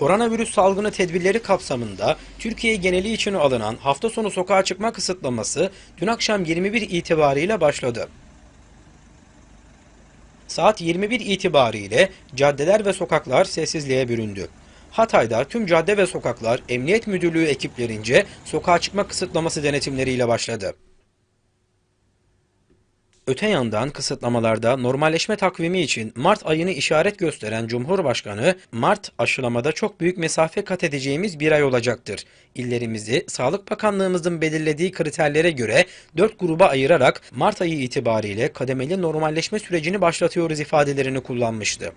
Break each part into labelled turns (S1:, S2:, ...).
S1: Koronavirüs salgını tedbirleri kapsamında Türkiye geneli için alınan hafta sonu sokağa çıkma kısıtlaması dün akşam 21 itibariyle başladı. Saat 21 itibariyle caddeler ve sokaklar sessizliğe büründü. Hatay'da tüm cadde ve sokaklar Emniyet Müdürlüğü ekiplerince sokağa çıkma kısıtlaması denetimleriyle başladı. Öte yandan kısıtlamalarda normalleşme takvimi için Mart ayını işaret gösteren Cumhurbaşkanı, Mart aşılamada çok büyük mesafe kat edeceğimiz bir ay olacaktır. İllerimizi Sağlık Bakanlığımızın belirlediği kriterlere göre 4 gruba ayırarak Mart ayı itibariyle kademeli normalleşme sürecini başlatıyoruz ifadelerini kullanmıştı.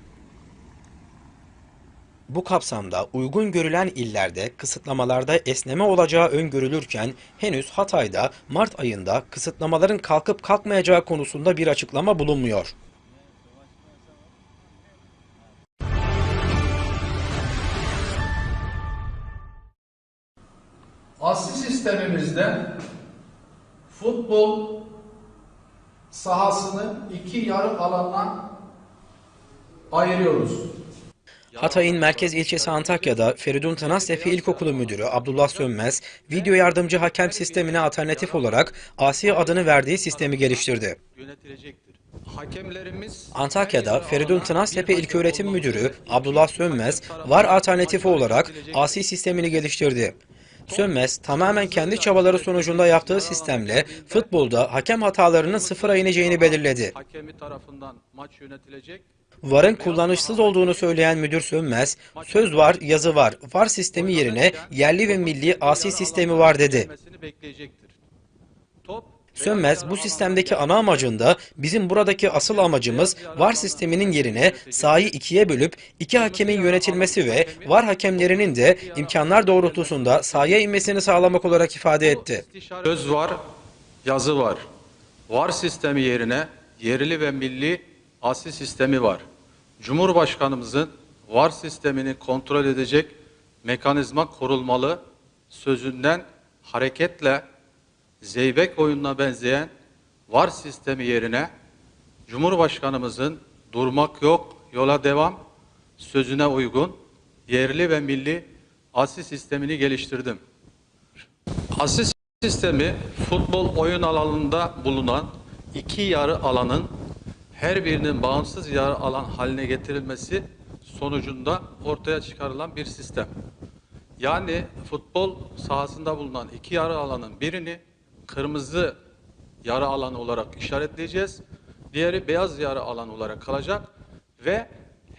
S1: Bu kapsamda uygun görülen illerde kısıtlamalarda esneme olacağı öngörülürken henüz Hatay'da Mart ayında kısıtlamaların kalkıp kalkmayacağı konusunda bir açıklama bulunmuyor.
S2: Asli sistemimizde futbol sahasını iki yarı alandan ayırıyoruz.
S1: Hatay'ın merkez ilçesi Antakya'da Feridun Tanastepe İlkokulu Müdürü Abdullah Sönmez, video yardımcı hakem sistemine alternatif olarak ASİ adını verdiği sistemi geliştirdi. Antakya'da Feridun Tanastepe İlköğretim Müdürü Abdullah Sönmez, VAR alternatifi olarak ASİ sistemini geliştirdi. Sönmez, tamamen kendi çabaları sonucunda yaptığı sistemle futbolda hakem hatalarının sıfıra ineceğini belirledi.
S3: hakemi tarafından maç yönetilecek.
S1: VAR'ın kullanışsız olduğunu söyleyen müdür Sönmez, söz var, yazı var, VAR sistemi yerine yerli ve milli ASİ sistemi var dedi. Sönmez bu sistemdeki ana amacında bizim buradaki asıl amacımız VAR sisteminin yerine sahayı ikiye bölüp iki hakemin yönetilmesi ve VAR hakemlerinin de imkanlar doğrultusunda sahaya inmesini sağlamak olarak ifade etti.
S3: söz var, yazı var. Var sistemi yerine yerli ve milli asi sistemi var. Cumhurbaşkanımızın var sistemini kontrol edecek mekanizma kurulmalı sözünden hareketle zeybek oyununa benzeyen var sistemi yerine Cumhurbaşkanımızın durmak yok, yola devam sözüne uygun yerli ve milli asi sistemini geliştirdim. Asist sistemi futbol oyun alanında bulunan iki yarı alanın her birinin bağımsız yarı alan haline getirilmesi sonucunda ortaya çıkarılan bir sistem. Yani futbol sahasında bulunan iki yarı alanın birini kırmızı yarı alan olarak işaretleyeceğiz. Diğeri beyaz yarı alan olarak kalacak ve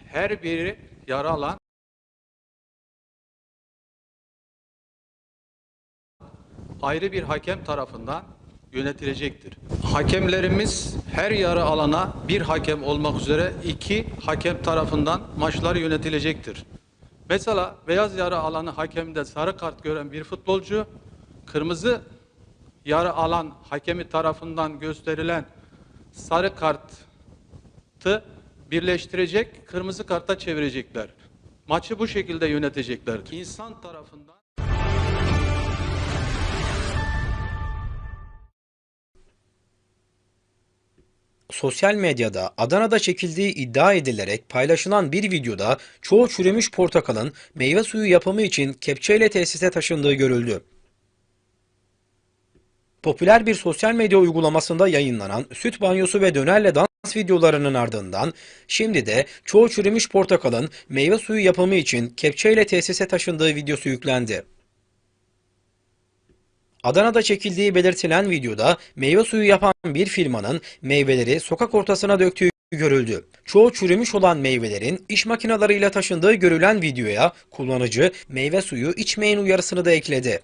S3: her biri yarı alan ayrı bir hakem tarafından yönetilecektir. Hakemlerimiz her yarı alana bir hakem olmak üzere iki hakem tarafından maçlar yönetilecektir. Mesela beyaz yarı alanı hakemde sarı kart gören bir futbolcu, kırmızı yarı alan hakemi tarafından gösterilen sarı kartı birleştirecek, kırmızı karta çevirecekler. Maçı bu şekilde yönetecekler. İnsan tarafından
S1: Sosyal medyada Adana'da çekildiği iddia edilerek paylaşılan bir videoda çoğu çürümüş portakalın meyve suyu yapımı için kepçeyle tesise taşındığı görüldü. Popüler bir sosyal medya uygulamasında yayınlanan süt banyosu ve dönerle dans videolarının ardından şimdi de çoğu çürümüş portakalın meyve suyu yapımı için kepçeyle tesise taşındığı videosu yüklendi. Adana'da çekildiği belirtilen videoda meyve suyu yapan bir firmanın meyveleri sokak ortasına döktüğü görüldü. Çoğu çürümüş olan meyvelerin iş makinalarıyla taşındığı görülen videoya kullanıcı meyve suyu içmeyin uyarısını da ekledi.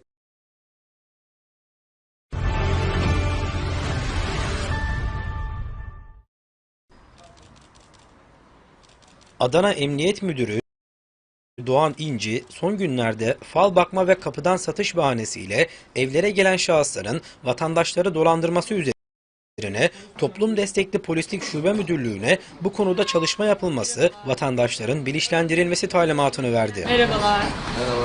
S1: Adana Emniyet Müdürü Doğan İnci son günlerde fal bakma ve kapıdan satış bahanesiyle evlere gelen şahısların vatandaşları dolandırması üzerine Toplum Destekli Polislik Şube Müdürlüğü'ne bu konuda çalışma yapılması, vatandaşların bilinçlendirilmesi talimatını verdi.
S4: Merhabalar.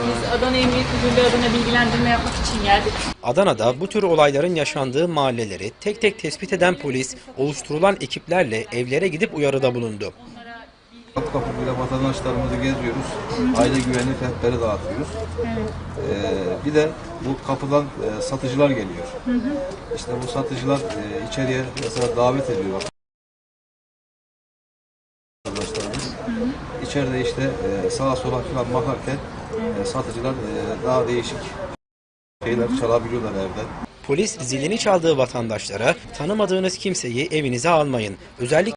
S4: Biz Adana Emniyet Müdürlüğü adına bilgilendirme yapmak için geldik.
S1: Adana'da bu tür olayların yaşandığı mahalleleri tek tek tespit eden polis, oluşturulan ekiplerle evlere gidip uyarıda bulundu.
S4: Onlara bilgilendirme
S5: Kapı kapı böyle vatandaşlarımızı geziyoruz. Aile güvenlik rehberi dağıtıyoruz. Ee, bir de bu kapıdan e, satıcılar geliyor. İşte bu satıcılar e, içeriye mesela davet ediyor vatandaşlarımız. İçeride işte e, sağa sola falan bakarken e, satıcılar e, daha değişik şeyler çalabiliyorlar evden.
S1: Polis zilini çaldığı vatandaşlara tanımadığınız kimseyi evinize almayın. Özellikle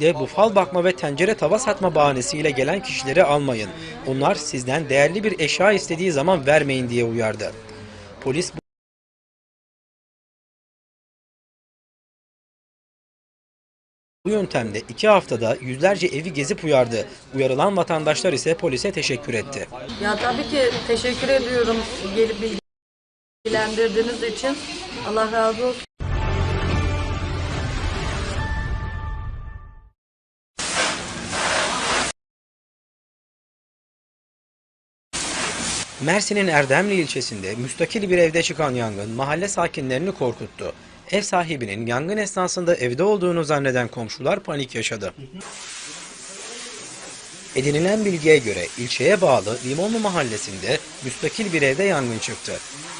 S1: bu fal bakma ve tencere tava satma bahanesiyle gelen kişileri almayın. Onlar sizden değerli bir eşya istediği zaman vermeyin diye uyardı. Polis bu yöntemde iki haftada yüzlerce evi gezip uyardı. Uyarılan vatandaşlar ise polise teşekkür etti.
S6: Ya tabii ki teşekkür ediyorum gelip bilgilendirdiğiniz için. Allah razı olsun.
S1: Mersin'in Erdemli ilçesinde müstakil bir evde çıkan yangın mahalle sakinlerini korkuttu. Ev sahibinin yangın esnasında evde olduğunu zanneden komşular panik yaşadı. Edinilen bilgiye göre ilçeye bağlı Limonlu mahallesinde müstakil bir evde yangın çıktı.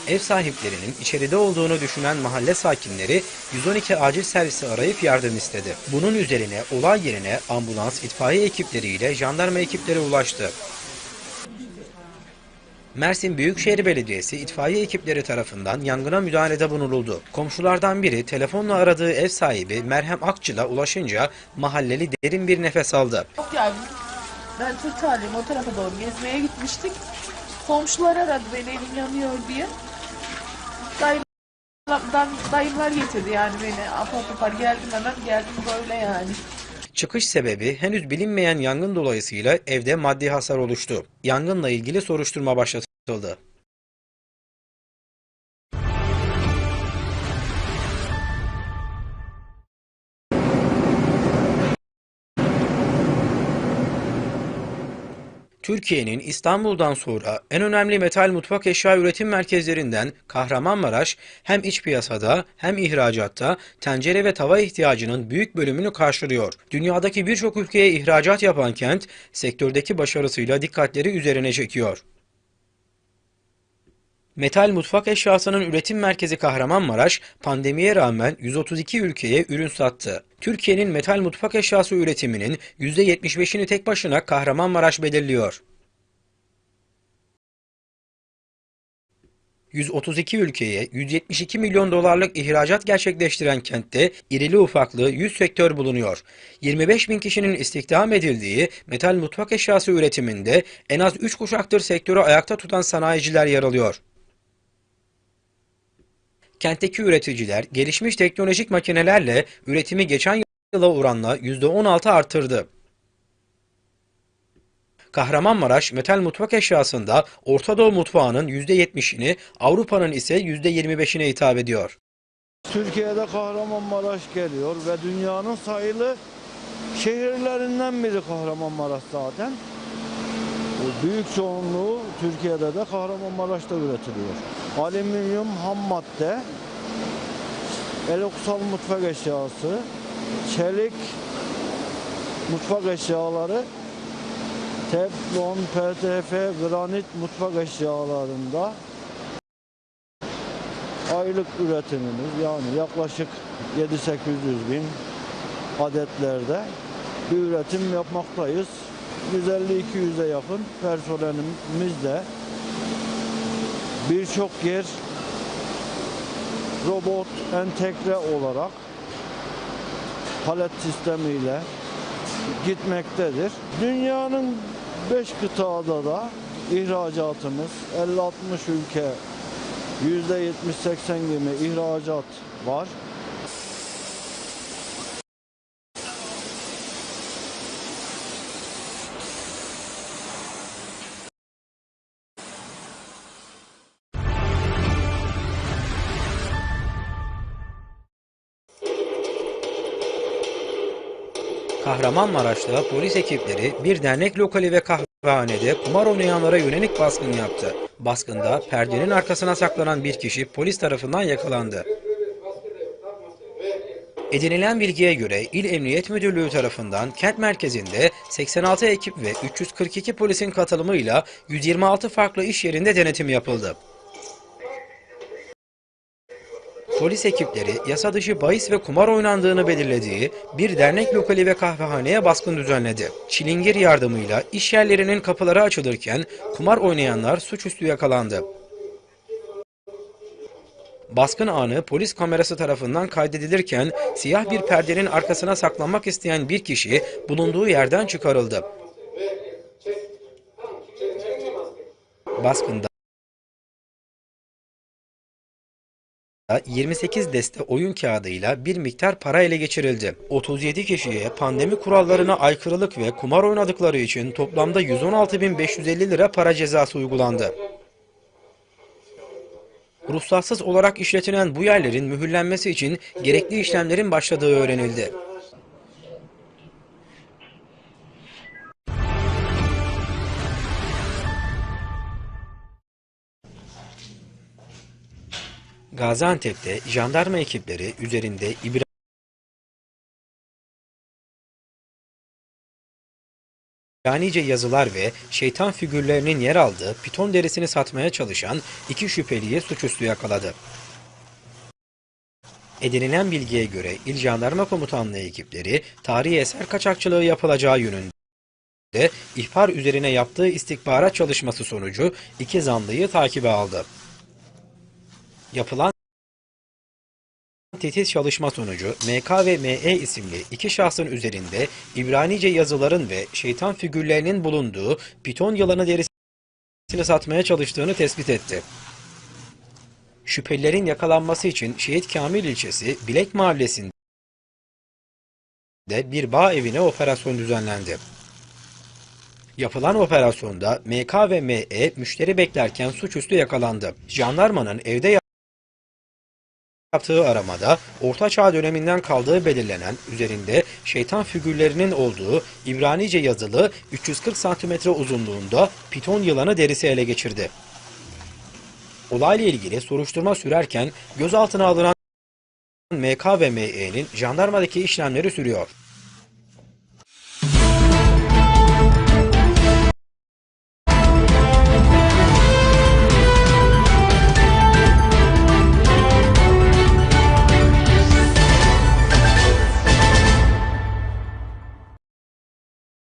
S1: Ev sahiplerinin içeride olduğunu düşünen mahalle sakinleri 112 acil servisi arayıp yardım istedi. Bunun üzerine olay yerine ambulans, itfaiye ekipleriyle jandarma ekipleri ulaştı. Mersin Büyükşehir Belediyesi itfaiye ekipleri tarafından yangına müdahalede bulunuldu. Komşulardan biri telefonla aradığı ev sahibi Merhem Akçıl'a ulaşınca mahalleli derin bir nefes aldı.
S7: Yok yani ben Tırtağlıyım o tarafa doğru gezmeye gitmiştik. Komşular aradı beni evim yanıyor diye. Dayım- dayımlar getirdi yani beni apar topar geldim hemen geldim böyle yani.
S1: Çıkış sebebi henüz bilinmeyen yangın dolayısıyla evde maddi hasar oluştu. Yangınla ilgili soruşturma başlatıldı. Türkiye'nin İstanbul'dan sonra en önemli metal mutfak eşya üretim merkezlerinden Kahramanmaraş hem iç piyasada hem ihracatta tencere ve tava ihtiyacının büyük bölümünü karşılıyor. Dünyadaki birçok ülkeye ihracat yapan kent sektördeki başarısıyla dikkatleri üzerine çekiyor. Metal mutfak eşyasının üretim merkezi Kahramanmaraş, pandemiye rağmen 132 ülkeye ürün sattı. Türkiye'nin metal mutfak eşyası üretiminin %75'ini tek başına Kahramanmaraş belirliyor. 132 ülkeye 172 milyon dolarlık ihracat gerçekleştiren kentte irili ufaklı 100 sektör bulunuyor. 25 bin kişinin istihdam edildiği metal mutfak eşyası üretiminde en az 3 kuşaktır sektörü ayakta tutan sanayiciler yer alıyor. Kentteki üreticiler gelişmiş teknolojik makinelerle üretimi geçen yıla oranla %16 artırdı. Kahramanmaraş metal mutfak eşyasında Orta Doğu mutfağının %70'ini, Avrupa'nın ise %25'ine hitap ediyor.
S8: Türkiye'de Kahramanmaraş geliyor ve dünyanın sayılı şehirlerinden biri Kahramanmaraş zaten. Büyük çoğunluğu Türkiye'de de Kahramanmaraş'ta üretiliyor. Alüminyum ham madde, eloksal mutfak eşyası, çelik mutfak eşyaları, teflon, PTF, granit mutfak eşyalarında aylık üretimimiz yani yaklaşık 7-800 bin adetlerde bir üretim yapmaktayız. 150-200'e yakın personelimiz de birçok yer robot entegre olarak palet sistemiyle gitmektedir. Dünyanın 5 kıtada da ihracatımız 50-60 ülke %70-80 gibi ihracat var.
S1: Kahramanmaraş'ta polis ekipleri bir dernek lokali ve kahvehanede kumar oynayanlara yönelik baskın yaptı. Baskında perdenin arkasına saklanan bir kişi polis tarafından yakalandı. Edinilen bilgiye göre İl Emniyet Müdürlüğü tarafından kent merkezinde 86 ekip ve 342 polisin katılımıyla 126 farklı iş yerinde denetim yapıldı. Polis ekipleri yasa dışı bahis ve kumar oynandığını belirlediği bir dernek lokali ve kahvehaneye baskın düzenledi. Çilingir yardımıyla iş yerlerinin kapıları açılırken kumar oynayanlar suçüstü yakalandı. Baskın anı polis kamerası tarafından kaydedilirken siyah bir perdenin arkasına saklanmak isteyen bir kişi bulunduğu yerden çıkarıldı. Baskında 28 deste oyun kağıdıyla bir miktar para ele geçirildi. 37 kişiye pandemi kurallarına aykırılık ve kumar oynadıkları için toplamda 116.550 lira para cezası uygulandı. Ruhsatsız olarak işletilen bu yerlerin mühürlenmesi için gerekli işlemlerin başladığı öğrenildi. Gaziantep'te jandarma ekipleri üzerinde İbranice yazılar ve şeytan figürlerinin yer aldığı piton derisini satmaya çalışan iki şüpheliyi suçüstü yakaladı. Edinilen bilgiye göre İl Jandarma Komutanlığı ekipleri tarihi eser kaçakçılığı yapılacağı yönünde ihbar üzerine yaptığı istihbarat çalışması sonucu iki zanlıyı takibe aldı. Yapılan titiz çalışma sonucu MK ve ME isimli iki şahsın üzerinde İbranice yazıların ve şeytan figürlerinin bulunduğu piton yılanı derisini satmaya çalıştığını tespit etti. Şüphelilerin yakalanması için Şehit Kamil ilçesi Bilek Mahallesi'nde bir bağ evine operasyon düzenlendi. Yapılan operasyonda MK ve ME müşteri beklerken suçüstü yakalandı. Jandarmanın evde yaptığı aramada Orta Çağ döneminden kaldığı belirlenen üzerinde şeytan figürlerinin olduğu İbranice yazılı 340 cm uzunluğunda piton yılanı derisi ele geçirdi. Olayla ilgili soruşturma sürerken gözaltına alınan MK ve ME'nin jandarmadaki işlemleri sürüyor.